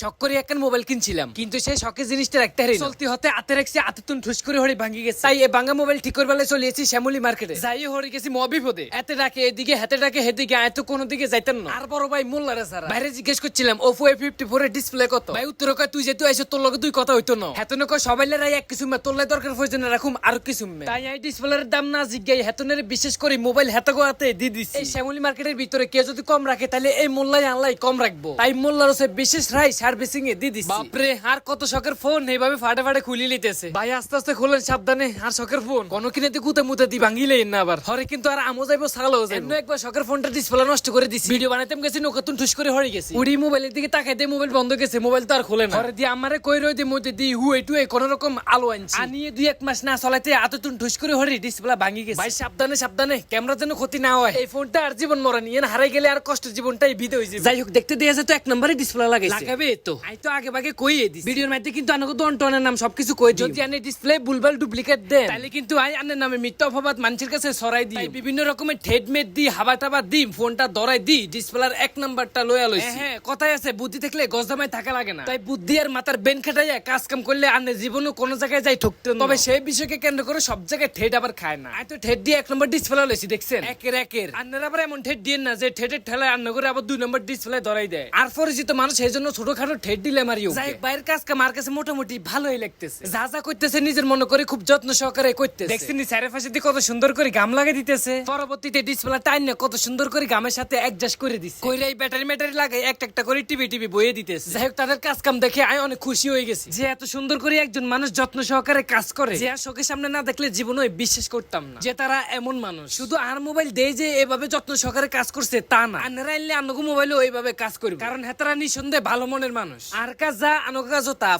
শখ করে একখান মোবাইল কিনছিলাম। কিন্তু সেই শখের জিনিসটা একটা হারিয়ে চলতি হতে আতে রাখছি হাতে তুন ঠুস করে হরি ভাঙি গেছে। তাই এই ভাঙা মোবাইল ঠিক করে বেলা চলে এসেছি শ্যামলি মার্কেটে যাই হরি গেছি মবি মবিপদে এতে ডাকে এদিকে হাতে ডাকে হেদিকে আয় তো কোনো দিকে যাইতেন না। আর বড় ভাই মোল্লারে সারা বাইরে জিজ্ঞেস করছিলাম ওপো এ ফিফটি ফোর এর ডিসপ্লে কত? ভাই উত্তর কয় তুই যেহেতু আইসো তোর লগে তুই কথা হইতো না। হেতনে কয় সবাই লাই এক কিছু মে তোর লাই দরকার প্রয়োজন রাখুম আর কিছু মে। তাই এই ডিসপ্লের দাম না জিজ্ঞাই হেতনের বিশেষ করে মোবাইল হাতে দি দিছি। এই শ্যামলি মার্কেটের ভিতরে কেউ যদি কম রাখে তাহলে এই মোল্লাই আনলাই কম রাখব। তাই মোল্লার হচ্ছে বিশেষ রাই সার্ভিসিং এ দি দিছি বাপরে আর কত শখের ফোন? এইভাবে ফাটে ফাটে খুলি লিতেছে ভাই আস্তে আস্তে খুলেন সাবধানে। আর শখের ফোন? কোন কিনে দি গুতে মুতে দি ভাঙিলেই না আবার। হরে কিন্তু আর আমো যাইবো ছাগলও যাইবো। একবার শখের ফোনটা ডিসপ্লে নষ্ট করে দিছি। ভিডিও বানাইতেম গেছি নকতুন ঠুস করে হরে গেছি। উড়ি মোবাইলের দিকে তাকাই দিয়ে মোবাইল বন্ধ গেছে মোবাইল তো আর খোলে না। হরে দি আমারে কই রই দিয়ে মধ্যে দি হুয়ে টুয়ে কোন রকম আলো আনছি। আনিয়ে দুই এক মাস না চলাইতে আততুন ঠুস করে হরে ডিসপ্লে ভাঙি গেছে। ভাই সাবধানে সাবধানে ক্যামেরা যেন ক্ষতি না হয়। এই ফোনটা আর জীবন মরা নিয়ে হারাই গেলে আর কষ্ট জীবনটাই বিদে হয়ে যাবে। যাই হোক দেখতে দিয়ে তো এক নম্বরে ডিসপ্লে লাগাইছে। লাগাবে তো। আই তো আগে ভাগে কইয়ে দিছি। ভিডিওর মধ্যে কিন্তু আনকো দন টনের নাম সবকিছু কই যদি আনে ডিসপ্লে বুলবাল ডুপ্লিকেট দেন। তাহলে কিন্তু আই আনের নামে মিথ্যা অপবাদ মানুষের কাছে দিই বিভিন্ন রকমের ঠেডমেট দি হাবা টাবা দি ফোনটা দি ডিসপ্লের এক নাম্বারটা লয়া লইছি। হ্যাঁ কথাই আছে বুদ্ধি থাকলে গজদামায় থাকা লাগে না। তাই বুদ্ধি আর মাথার বেন খাটাইয়া কাজ কাম করলে আনে জীবনও কোনো জায়গায় যাই ঠকতে না। তবে সেই বিষয়কে কেন্দ্র করে সব জায়গায় ঠেড আবার খায় না। আই তো ঠেড দিয়ে এক নম্বর ডিসপ্লে লইছি দেখছেন? একের একের। আন্নার আবার এমন ঠেড দিয়ে না যে ঠেডের ঠেলায় আন্ন করে আবার দুই নম্বর ডিসপ্লে ধরাই দেয়। আর পরিচিত মানুষ সেই জন্য ছোটখাটো ঠেড দিলে মারিও যাই হোক, বাইরের কাজ কাম আর কাছে মোটামুটি ভালোই লাগতেছে। যা যা করতেছে নিজের মনে করে খুব যত্ন সহকারে করতেছে। দেখছেন স্যারের পাশে দিয়ে কত সুন্দর করে গাম লাগিয়ে দিতেছে। পরবর্তীতে ডিসপ্লে টাইম না কত সুন্দর করে গামের সাথে অ্যাডজাস্ট করে কইরা এই ব্যাটারি ম্যাটারি লাগাই একটা একটা করে টিভি টিভি বইয়ে দিতেছে। যাই হোক তাদের কাজ কাম দেখে আমি অনেক খুশি হয়ে গেছি। যে এত সুন্দর করে একজন মানুষ যত্ন সহকারে কাজ করে। যে আর চোখের সামনে না দেখলে জীবনে বিশ্বাস করতাম না। যে তারা এমন মানুষ। শুধু আর মোবাইল দেয় যে এভাবে যত্ন সহকারে কাজ করছে তা না। আন্নারা এলে আনগো মোবাইলে ওইভাবে কাজ করবে। কারণ হেতারা নিঃসন্দেহে ভালো মনের মানুষ। আর কাজ আনগো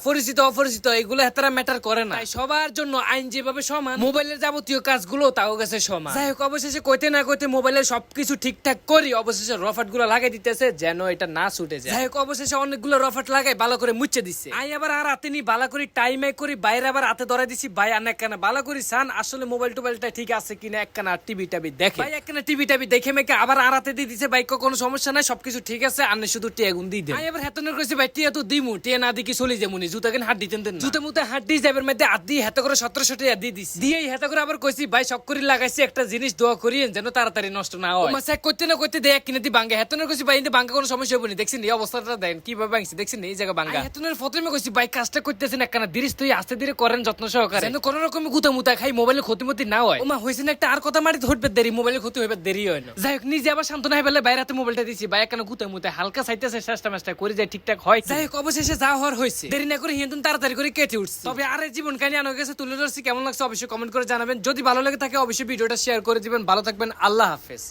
পরিচিত অপরিচিত এগুলো হেতারা ম্যাটার করে না। তাই সবার জন্য আইন যেভাবে সমান মোবাইলের যাবতীয় কাজগুলো তাও গেছে সমান। যাই হোক অবশেষে কইতে না কইতে মোবাইলের সবকিছু ঠিকঠাক করি অবশেষে রফাটগুলো লাগাই দিতেছে যেন এটা না ছুটে যায়। যাই হোক অবশেষে অনেকগুলো রফাট লাগাই ভালো করে মুচ্ছে দিচ্ছে আই আবার আর হাতে নি ভালো করে টাইম করি বাইরে আবার হাতে ধরে দিছি ভাই আনে একখানা ভালো করি সান আসলে মোবাইল টোবাইলটা ঠিক আছে কিনা একখানা টিভি টাবি দেখে। ভাই একখানা টিভি টাবি দেখে মেকে আবার আর হাতে দিয়ে দিছে ভাই কোনো সমস্যা নাই সবকিছু ঠিক আছে আনে শুধু টিয়া গুন দিয়ে দেন। আই আবার হেতনের কইছি ভাই টিয়া তো দিমু টিয়া না দিকি চলে যামুনি জুতা কেন হাত দিতেন দেন জুতা মুতে হাত দিয়ে যাবের মধ্যে হাত দিয়ে হেতে করে সতেরোশো টাকা দিয়ে দিছি। দিয়ে হেতে করে আবার কইছি ভাই শখ করে লাগাইছি একটা জিনিস দোয়া করিয়েন যেন তাড়াতাড়ি নষ্ট না হয়। মাসে করতে না করতে দেখ কিনে দি বাঙ্গা হেতনের কইছি ভাই বাঙ্গা কোনো সমস্যা হবে না। দেখছেন এই অবস্থাটা দেন কীভাবে ভাঙছি দেখছেন এই জায়গা বাঙ্গা হেতনের প্রথমে কইছি ভাই কাজটা করতেছেন একখানা ধীরে তুই আস্তে ধীরে করেন যত্ন সহকারে। যেন কোনো রকম গুতা মুতা খাই মোবাইলে ক্ষতি মতি না হয়। ওমা হইছে না একটা আর কথা মারি ধরবে দেরি মোবাইলে ক্ষতি হইবে দেরি হয় না। যাই হোক নিজে আবার শান্ত না হইবে বাইরে মোবাইলটা দিছি। ভাই একখানা গুতা মুতা হালকা চাইতেছে চেষ্টা মেষ্টা করে যায় ঠিকঠাক হয় যাই হোক অবশেষে যা হওয়ার হয়েছে। দেরি না করে হিন্দুন তাড়াতাড়ি করে কেটে উঠছে। তবে আর জীবন কাহিনী আনো গেছে। তুলে ধরছি কেমন লাগছে অবশ্যই কমেন্ট করে জানাবেন। যদি ভালো লাগে থাকে অবশ্যই ভিডিওটা শেয়ার করে দিবেন। ভালো থাকবেন আল্লাহ হাফেজ।